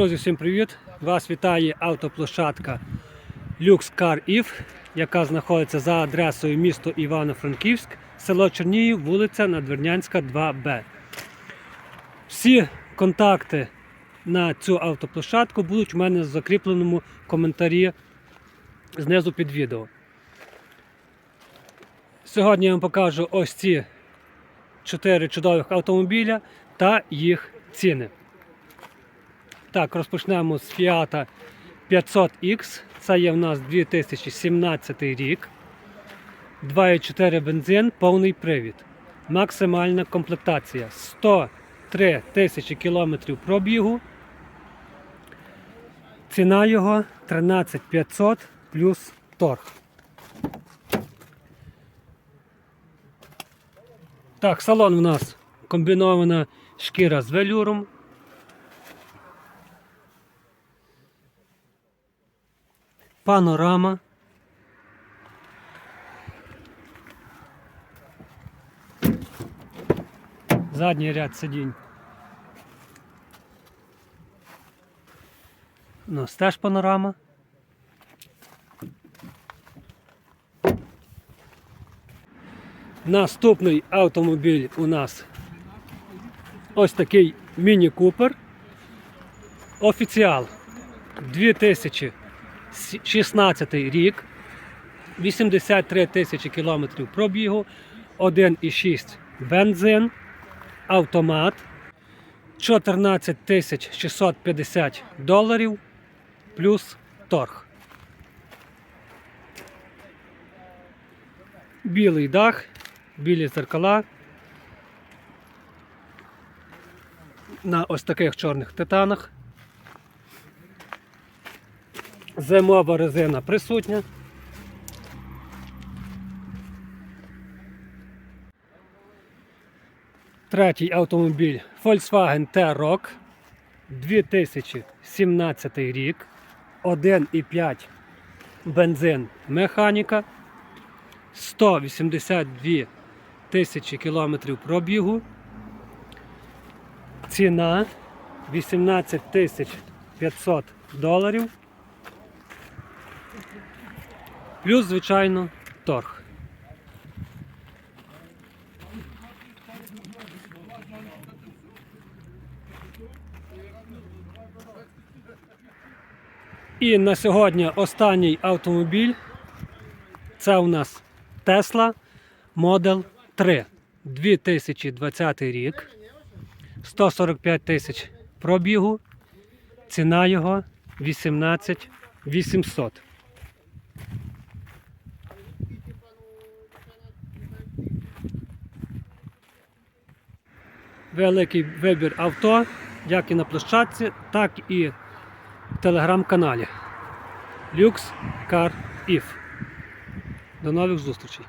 Друзі, всім привіт! Вас вітає автоплощадка Lux Car If, яка знаходиться за адресою місто Івано-Франківськ, село Чернігів, вулиця Надвірнянська, 2Б. Всі контакти на цю автоплощадку будуть у мене в закріпленому коментарі знизу під відео. Сьогодні я вам покажу ось ці чотири чудових автомобіля та їх ціни. Так, розпочнемо з Fiat 500X. Це є в нас 2017 рік. 2,4 бензин, повний привід. Максимальна комплектація. 103 тисячі кілометрів пробігу. Ціна його 13500 плюс торг. Так, салон у нас комбінована шкіра з велюром. Панорама. Задній ряд сидінь. У нас теж панорама. Наступний автомобіль у нас ось такий Міні Купер. Офіціал 2016 рік, 83 тисячі кілометрів пробігу, 1,6 бензин, автомат, 14 тисяч 650 доларів плюс торг. Білий дах, білі зеркала. На ось таких чорних титанах. Зимова резина присутня. Третій автомобіль Volkswagen T-Roc 2017 рік. 1,5 бензин механіка. 182 тисячі кілометрів пробігу. Ціна 18 тисяч 500 доларів. Плюс, звичайно, торг. І на сьогодні останній автомобіль. Це у нас Tesla Model 3 2020 рік. 145 тисяч пробігу. Ціна його 18 800. Великий вибір авто, як і на площадці, так і в телеграм-каналі. Lux Car If. До нових зустрічей!